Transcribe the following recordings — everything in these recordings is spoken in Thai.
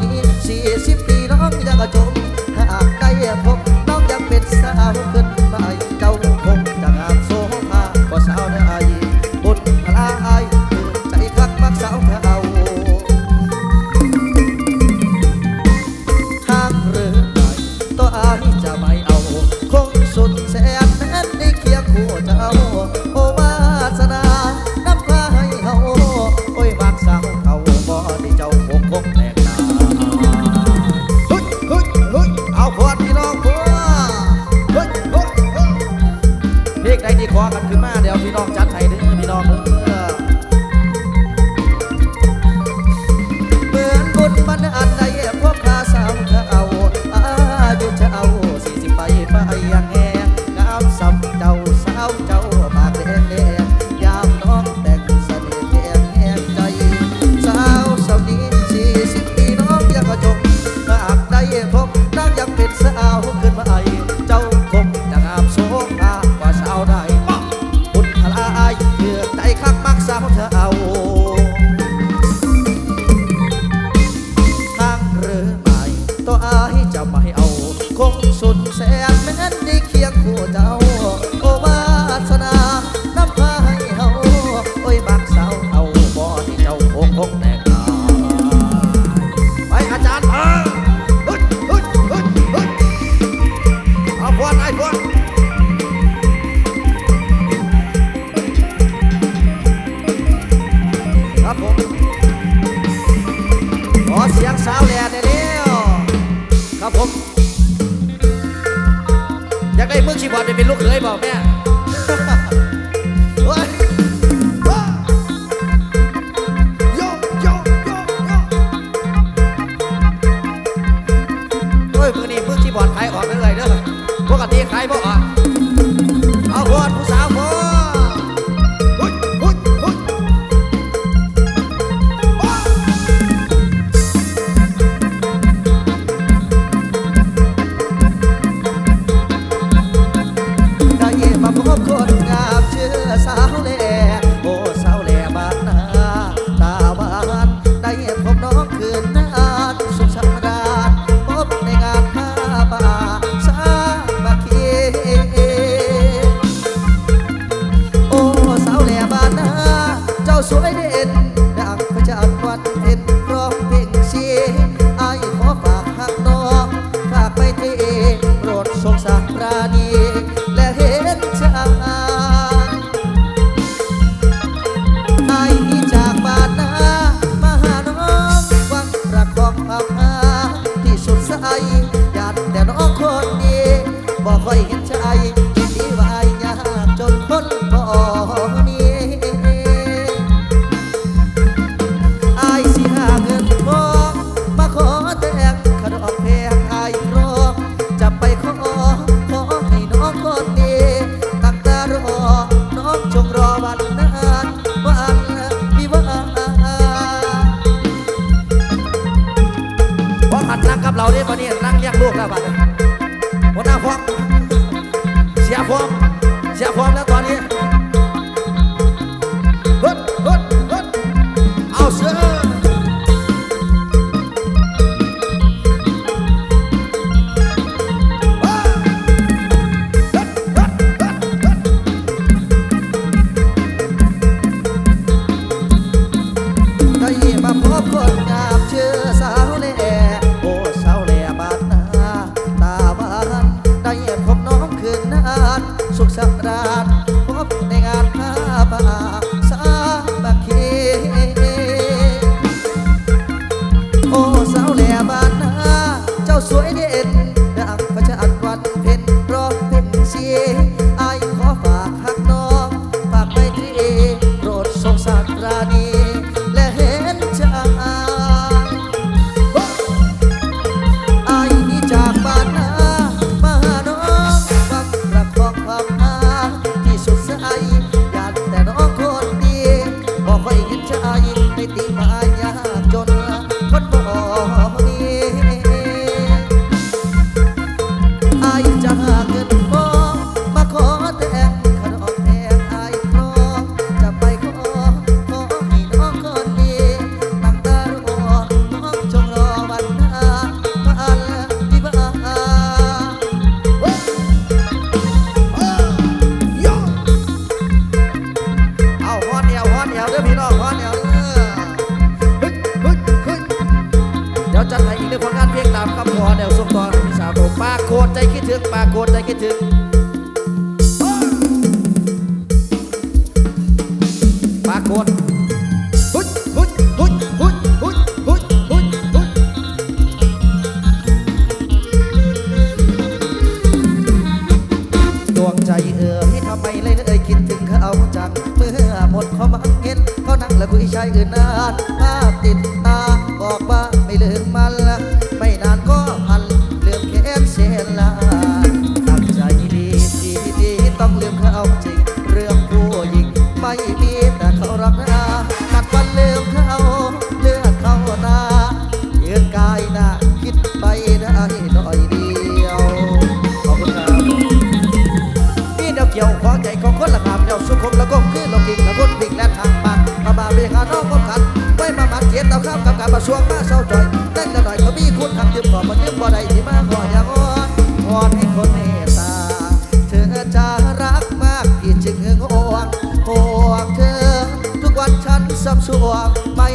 นี้สี่สิบปีน้องจะกระจม อกันขึ้นมาเดี๋ยวพี่น้องจัดให้เด้อพี่น้องเด้อ ซ้เธอ สาวแหล่ได้แล้วครับผมอยากได้มือคีย์บอร์ดไปเป็นลูกเขยเปล่าแม่ หัดรักกับเราเนี่ยวันนี้รักเลี้ยกลูกแล้วบัดหัวหน้าพร้อมเสียพร้อมเสียพร้อมแล้วตอนนี้ฮึดฮึดฮึดเอาเสือ เขาจัดให้อีกหนึ่งผลงานเพลงตามคำขอแนวส่งต่อพี่สาวผปาโคตรใจคิดถึงปาโคตรใจคิดถึงปาโคตร สวงมาเศร้าจอยเต้นแต่หน่อยก็มีคุณทำยืมขอมายืมบ่ได้ที่มาขออย่างอ่อนขอให้คนเมตตาเธอจะรักมากที่จึงหงห่วงห่วงเธอ ทุกวันฉันซ้ำสวงไม่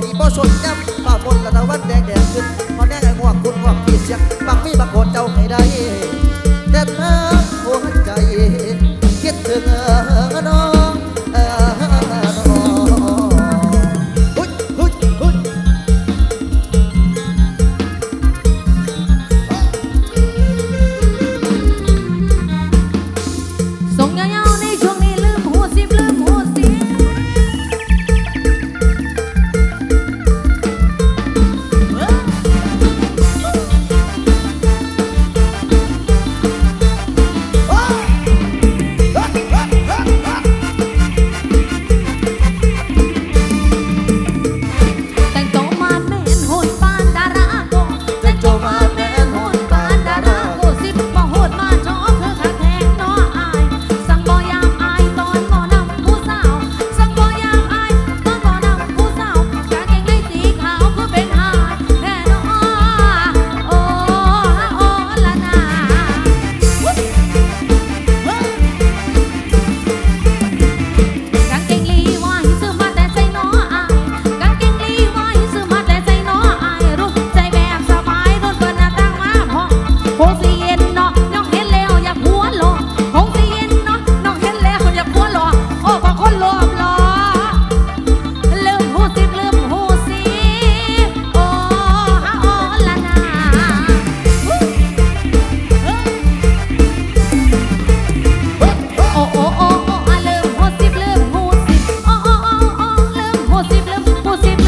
ปีบ่สนย้ำป่าบนกะตะวันแดงแดงขึ้นพอแน่งไอ้หัวงคุณหัวปีเสียงบักมีบางคน você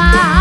ำ